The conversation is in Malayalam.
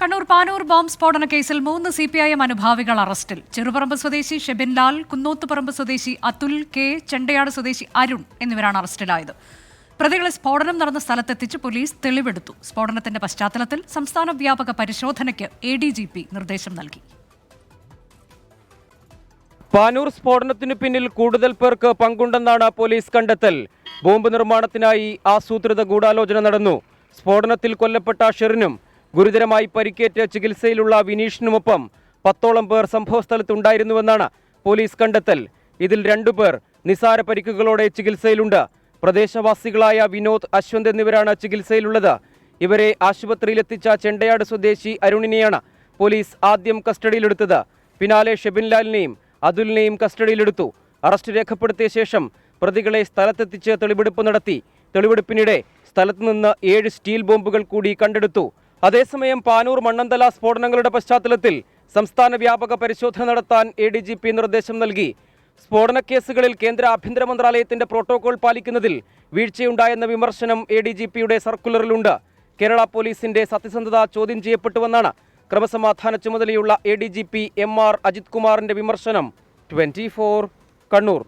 കണ്ണൂർ പാനൂർ ബോംബ് സ്ഫോടന കേസിൽ മൂന്ന് സി പി ഐ എം അനുഭാവികൾ അറസ്റ്റിൽ. ചെറുപറമ്പ് സ്വദേശി ഷെബിൻ ലാൽ കുന്നോത്തുപറമ്പ് സ്വദേശി അതുൽ കെ ചെണ്ടയാട് സ്വദേശി അരുൺ എന്നിവരാണ് അറസ്റ്റിലായത്. പ്രതികളെ സ്ഫോടനം നടന്ന സ്ഥലത്തെത്തിച്ച് പോലീസ് തെളിവെടുത്തു. സ്ഫോടനത്തിന്റെ പശ്ചാത്തലത്തിൽ സംസ്ഥാന വ്യാപക പരിശോധനയ്ക്ക് എ ഡി ജി പി നിർദ്ദേശം നൽകി. പാനൂർ സ്ഫോടനത്തിനു പിന്നിൽ കൂടുതൽ പേർക്ക് പങ്കുണ്ടെന്നാണ് പോലീസ് കണ്ടെത്തൽ. ബോംബ് നിർമ്മാണത്തിനായി ആസൂത്രിത ഗൂഢാലോചന നടന്നു. സ്ഫോടനത്തിൽ കൊല്ലപ്പെട്ട ഷെറിനും ഗുരുതരമായി പരിക്കേറ്റ് ചികിത്സയിലുള്ള വിനീഷിനുമൊപ്പം പത്തോളം പേർ സംഭവസ്ഥലത്തുണ്ടായിരുന്നുവെന്നാണ് പോലീസ് കണ്ടെത്തൽ. ഇതിൽ രണ്ടുപേർ നിസാര പരിക്കുകളോടെ ചികിത്സയിലുണ്ട്. പ്രദേശവാസികളായ വിനോദ് അശ്വന്ത് എന്നിവരാണ് ചികിത്സയിലുള്ളത്. ഇവരെ ആശുപത്രിയിലെത്തിച്ച ചെണ്ടയാട് സ്വദേശി അരുണിനെയാണ് പോലീസ് ആദ്യം കസ്റ്റഡിയിലെടുത്തത്. പിന്നാലെ ഷെബിൻലാലിനെയും അതുലിനെയും കസ്റ്റഡിയിലെടുത്തു. അറസ്റ്റ് രേഖപ്പെടുത്തിയ ശേഷം പ്രതികളെ സ്ഥലത്തെത്തിച്ച് തെളിവെടുപ്പ് നടത്തി. തെളിവെടുപ്പിനിടെ സ്ഥലത്തുനിന്ന് ഏഴ് സ്റ്റീൽ ബോംബുകൾ കൂടി കണ്ടെടുത്തു. അതേസമയം പാനൂർ മണ്ണന്തല സ്ഫോടനങ്ങളുടെ പശ്ചാത്തലത്തിൽ സംസ്ഥാന വ്യാപക പരിശോധന നടത്താൻ എ ഡി ജി പി നിർദ്ദേശം നൽകി. സ്ഫോടന കേസുകളിൽ കേന്ദ്ര ആഭ്യന്തര മന്ത്രാലയത്തിന്റെ പ്രോട്ടോകോൾ പാലിക്കുന്നതിൽ വീഴ്ചയുണ്ടായെന്ന വിമർശനം എ ഡി ജി പിയുടെ സർക്കുലറിലുണ്ട്. കേരള പോലീസിന്റെ സത്യസന്ധത ചോദ്യം ചെയ്യപ്പെട്ടുവെന്നാണ് ക്രമസമാധാന ചുമതലയുള്ള A D G P M R Ajith കുമാറിന്റെ വിമർശനം. ട്വന്റി കണ്ണൂർ.